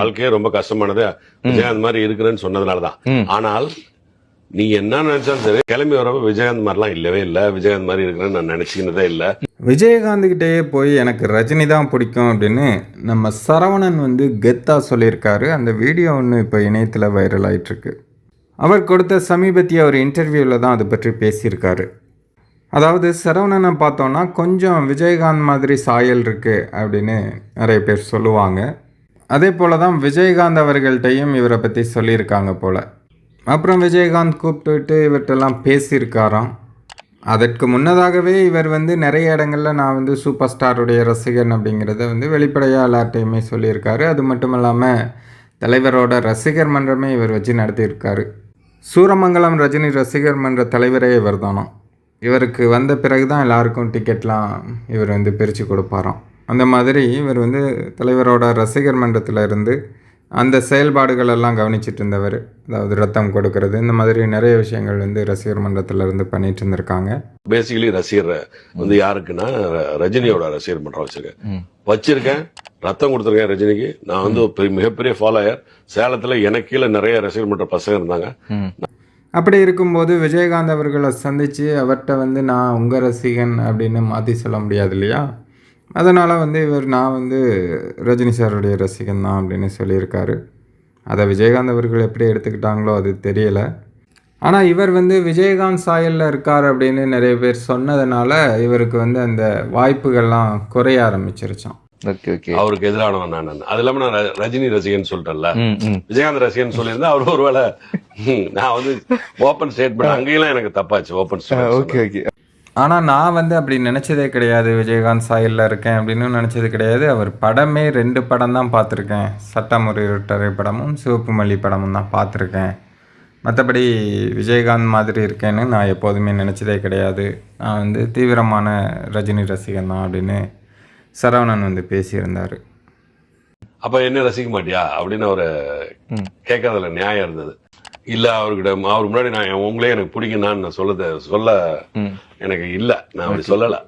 வாழ்க்கையே ரொம்ப கஷ்டமானது. விஜயகாந்த் மாதிரி இருக்கிறேன்னு சொன்னதுனாலதான். ஆனால் நீ என்ன நினைச்சாலும் சரி கிளம்பி வரப்ப விஜயகாந்த் மாதிரிலாம் இல்லவே இல்ல. விஜயகாந்த் மாதிரி இருக்கிறேன்னு நான் நினைச்சுக்கினதே இல்ல. விஜயகாந்த்கிட்டயே போய் எனக்கு ரஜினி தான் பிடிக்கும் அப்படின்னு நம்ம சரவணன் வந்து கெத்தாக சொல்லியிருக்காரு. அந்த வீடியோ ஒன்று இப்போ இணையத்தில் வைரல் ஆயிட்டிருக்கு. அவர் கொடுத்த சமீபத்திய ஒரு இன்டர்வியூவில் தான் அதை பற்றி பேசியிருக்காரு. அதாவது சரவணனை பார்த்தோன்னா கொஞ்சம் விஜயகாந்த் மாதிரி சாயல் இருக்குது அப்படின்னு நிறைய பேர் சொல்லுவாங்க. அதே போல தான் விஜயகாந்த் அவர்கள்ட்டையும் இவரை பற்றி சொல்லியிருக்காங்க போல். அப்புறம் விஜயகாந்த் கூப்பிட்டுட்டு இவர்கிட்டலாம் பேசியிருக்காராம். அதற்கு முன்னதாகவே இவர் வந்து நிறைய இடங்களில் நான் வந்து சூப்பர் ஸ்டாருடைய ரசிகன் அப்படிங்கிறத வந்து வெளிப்படையாக எல்லார்ட்டையுமே சொல்லியிருக்காரு. அது மட்டும் இல்லாமல் தலைவரோட ரசிகர் மன்றமே இவர் வச்சு நடத்தியிருக்காரு. சூரமங்கலம் ரஜினி ரசிகர் மன்ற தலைவரே இவர் தானோ இவருக்கு வந்த பிறகு தான் எல்லாருக்கும் டிக்கெட்லாம் இவர் வந்து பிரித்து கொடுப்பாராம். அந்த மாதிரி இவர் வந்து தலைவரோட ரசிகர் மன்றத்தில் இருந்து அந்த செயல்பாடுகள் எல்லாம் கவனிச்சிட்டு இருந்தவர் அதாவது ரத்தம் கொடுக்கறது இந்த மாதிரி நிறைய விஷயங்கள் வந்து ரசிகர் மன்றத்தில் இருந்து பண்ணிட்டு இருந்திருக்காங்க பேசிக்கலி ரசிகர் வந்து யாருக்குன்னா ரஜினியோட ரசிகர் மன்றம் வச்சிருக்கேன். வச்சிருக்கேன் ரத்தம் கொடுத்துருக்கேன் ரஜினிக்கு. நான் வந்து ஒரு பெரிய- மிகப்பெரிய ஃபாலோயர் சேலத்துல எனக்கு கீழே நிறைய ரசிகர் மன்ற பசங்க இருந்தாங்க. அப்படி இருக்கும்போது விஜயகாந்த் அவர்களை சந்தித்து அவர்கிட்ட வந்து நான் உங்கள் ரசிகன் அப்படின்னு மாற்றி சொல்ல முடியாது இல்லையா? அதனால் வந்து இவர் நான் வந்து ரஜினி சாருடைய ரசிகன் தான் அப்படின்னு சொல்லியிருக்காரு. அதை விஜயகாந்த் அவர்கள் எப்படி எடுத்துக்கிட்டாங்களோ அது தெரியலை. ஆனால் இவர் வந்து விஜயகாந்த் சாயலில் இருக்கார் அப்படின்னு நிறைய பேர் சொன்னதுனால இவருக்கு வந்து அந்த வாய்ப்புகள்லாம் குறைய ஆரம்பிச்சிருச்சான் ஓகே ஓகே. அவருக்கு எதிரானவன் நான் அது இல்லாம நான் ரஜினி ரசிகன் சொல்லிட்டேன்ல. விஜயகாந்த் ரசிகன் சொல்லியிருந்தா அவர் ஒருவேளை நான் வந்து ஓப்பன் ஸ்டேட்மெண்ட் அங்கேயெல்லாம் எனக்கு தப்பாச்சு ஓப்பன் ஓகே ஓகே. ஆனால் நான் வந்து அப்படி நினச்சதே கிடையாது. விஜயகாந்த் சாயலில் இருக்கேன் அப்படின்னு நினச்சது கிடையாது. அவர் படமே ரெண்டு படம் தான் பார்த்துருக்கேன். சட்டமுறை திரைப்படமும் சிவப்பு மல்லி படமும் தான் பார்த்துருக்கேன். மற்றபடி விஜயகாந்த் மாதிரி இருக்கேன்னு நான் எப்போதுமே நினச்சதே கிடையாது. நான் வந்து தீவிரமான ரஜினி ரசிகன் தான் அப்படின்னு சரவணன் வந்து பேசியிருந்தார். அப்ப என்ன ரசிக்க மாட்டியா? அப்படின்னு அவரு கேட்கறதுல நியாயம் இருந்தது. இல்ல அவர்கிட்ட அவருக்கு முன்னாடி நான் உங்களே எனக்கு பிடிக்கும் நான் சொல்ல சொல்ல எனக்கு இல்ல. நான் அப்படி சொல்லல.